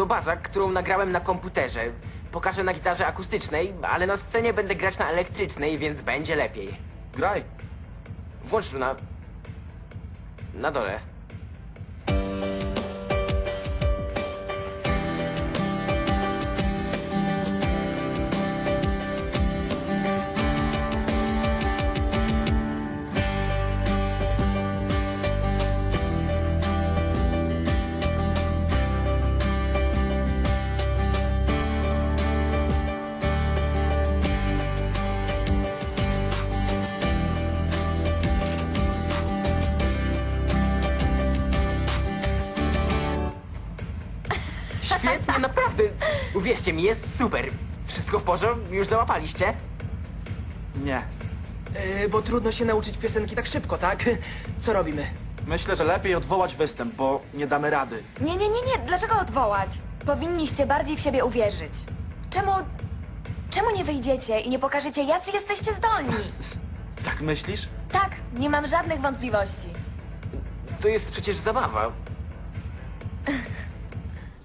To baza, którą nagrałem na komputerze. Pokażę na gitarze akustycznej, ale na scenie będę grać na elektrycznej, więc będzie lepiej. Graj. Włącz tu na... na dole. Świetnie, naprawdę. Uwierzcie mi, jest super. Wszystko w porządku? Już załapaliście? Nie. Yy, bo trudno się nauczyć piosenki tak szybko, tak? Co robimy? Myślę, że lepiej odwołać występ, bo nie damy rady. Nie, nie, nie, nie. Dlaczego odwołać? Powinniście bardziej w siebie uwierzyć. Czemu... Czemu nie wyjdziecie i nie pokażecie, jacy jesteście zdolni? Tak myślisz? Tak, nie mam żadnych wątpliwości. To jest przecież zabawa.